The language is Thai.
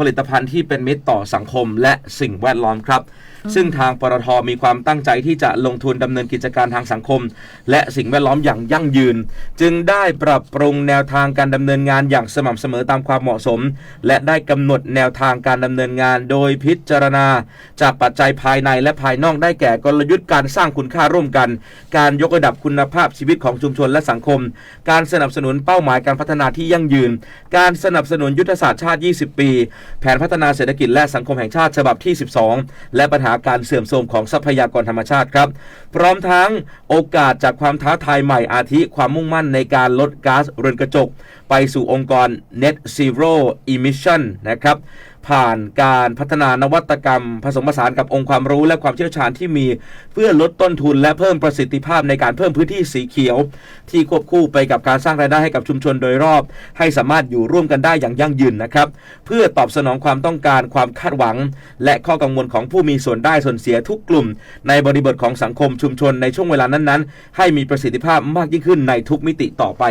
ผลิตภัณฑ์ที่เป็นมิตรต่อสังคมและสิ่งแวดล้อมครับ ซึ่งทางปตทมีความตั้งใจที่จะลงทุนดำเนินกิจการทางสังคม และสิ่งแวดล้อมอย่างยั่งยืน จึงได้ปรับปรุงแนวทางการดำเนินงานอย่างสม่ำเสมอตามความเหมาะสม และได้กำหนดแนวทางการดำเนินงาน โดยพิจารณา จากปัจจัยภายในและภายนอกได้แก่กลยุทธ์การสร้างคุณค่าร่วมกัน การยกระดับคุณภาพชีวิตของชุมชนและสังคม การสนับสนุนเป้าหมายการพัฒนาที่ยั่งยืน การสนับสนุนยุทธศาสตร์ชาติ 20 ปีแผนพัฒนาเศรษฐกิจและสังคมแห่งชาติฉบับที่ 12 และปัญหาการเสื่อมโทรมของทรัพยากรธรรมชาติครับ พร้อมทั้งโอกาสจากความท้าทายใหม่อาทิความมุ่งมั่นในการลดก๊าซเรือนกระจก ไปสู่องค์กร Net Zero Emission นะครับผ่านการพัฒนานวัตกรรม ผสมผสานกับองค์ความรู้และความเชี่ยวชาญที่มี เพื่อลดต้นทุนและเพิ่มประสิทธิภาพในการเพิ่มพื้นที่สีเขียว ที่ควบคู่ไปกับการสร้างรายได้ให้กับชุมชนโดยรอบ ให้สามารถอยู่ร่วมกันได้อย่างยั่งยืนนะครับ เพื่อตอบสนองความต้องการความคาดหวัง และข้อกังวลของผู้มีส่วนได้ส่วนเสียทุกกลุ่ม ในบริบทของสังคมชุมชนในช่วงเวลานั้นๆ ให้มีประสิทธิภาพมากยิ่งขึ้นในทุกมิติต่อไป